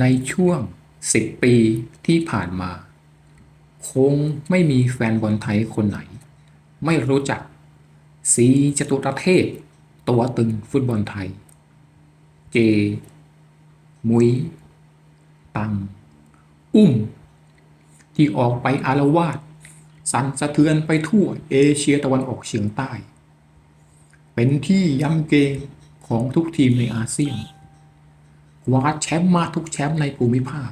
ในช่วง 10 ปีที่ผ่านมา คงไม่มีแฟนบอลไทยคนไหน ไม่รู้จักสีจตุรเทพ ตัวตึงฟุตบอลไทย เจ มุย ตัง อุ้ม ที่ออกไปอารวาสสั่นสะเทือนไปทั่วเอเชียตะวันออกเฉียงใต้ เป็นที่ย้ำเกงของทุกทีมในอาเซียน คว้าแชมป์มาทุกแชมป์ในภูมิภาค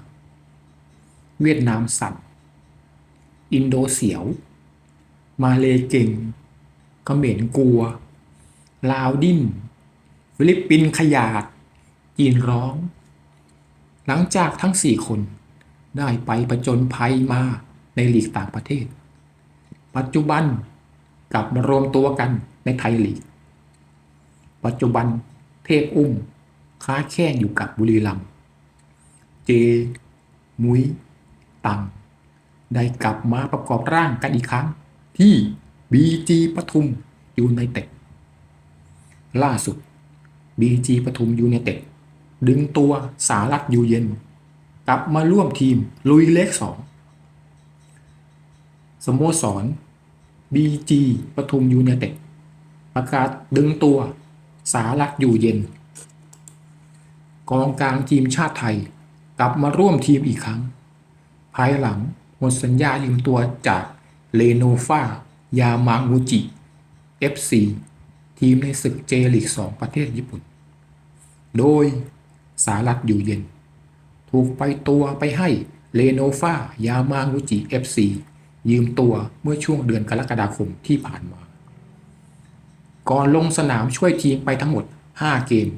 เวียดนามสั่นอินโดเสียว มาเลเก่งเขมรกลัว ลาวดิ้น ฟิลิปปินขยาด จีนร้อง หลังจากทั้งสี่คนได้ไปประจนภัยมาในหลีกต่างประเทศ ปัจจุบันกลับมารวมตัวกันในไทยลีก ปัจจุบันเทพอุ้ม ค้าแข่งอยู่กับบุรีรัมย์เจ มุยตัง ได้กลับมาประกอบร่างกันอีกครั้ง ที่ BG ปทุมยูไนเต็ดล่าสุด BG ปทุมยูไนเต็ดดึงตัวสารัตอยู่เย็น กลับมาร่วมทีมลุยเลขสองสโมสร BG ปทุมยูไนเต็ดประกาศดึงตัวสารัตอยู่เย็น กองกลางทีมชาติไทย กลับมาร่วมทีมอีกครั้ง ภายหลังหมดสัญญายืมตัวจากเลโนฟายามางูจิ FC ทีมในศึกเจลีก2ประเทศญี่ปุ่น โดยสารัตอยู่เย็น ถูกไปตัวไปให้เลโนฟายามางูจิ FC ยืมตัวเมื่อช่วงเดือนกรกฎาคมที่ผ่านมา ก่อนลงสนามช่วยทีมไปทั้งหมด 5 เกม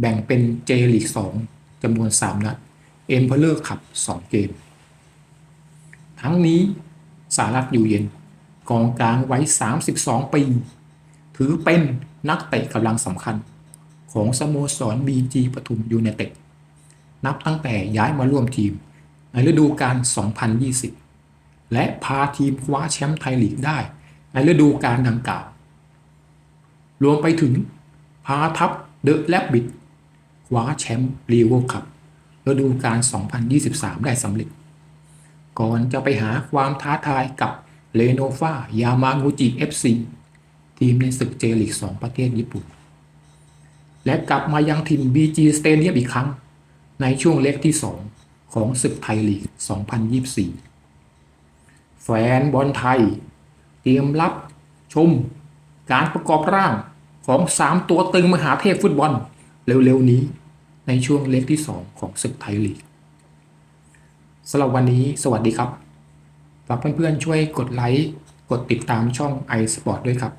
แบ่งเป็นเจลีก2จำนวน 3 นัดเอ็มเพลเลอร์ขับ 2 เกม ทั้งนี้สารัตอยู่เย็นกองกลางไว้ 32 ปี ถือเป็นนักเตะกำลังสำคัญ ของสโมสร BG ปทุมยูไนเต็ดนับตั้งแต่ย้ายมาร่วมทีม ในฤดูกาล 2020 และพาทีมคว้าแชมป์ไทยลีกได้ ในฤดูกาลดังกล่าว รวมไปถึงพาทัพเดอะแลบบิด คว้าแชมป์รีโวคัพฤดูกาล 2023 ได้สำเร็จ ก่อนจะไปหาความท้าทายกับเลโนฟายามางูจิ FC ทีมในศึกเจลิก 2 ประเทศญี่ปุ่น และกลับมายังถิ่น BG Stadium อีกครั้ง ในช่วงเล็กที่ 2 ของศึกไทยลีก 2024 แฟนบอลไทย เตรียมรับชมการประกอบร่างของ 3 ตัวตึงมหาเทพฟุตบอล เร็วๆนี้ในช่วงเล็กที่ 2 ของศึกไทยลีกสำหรับวันนี้สวัสดีครับฝากเพื่อนๆช่วยกดไลค์ กดติดตามช่อง iSport ด้วยครับ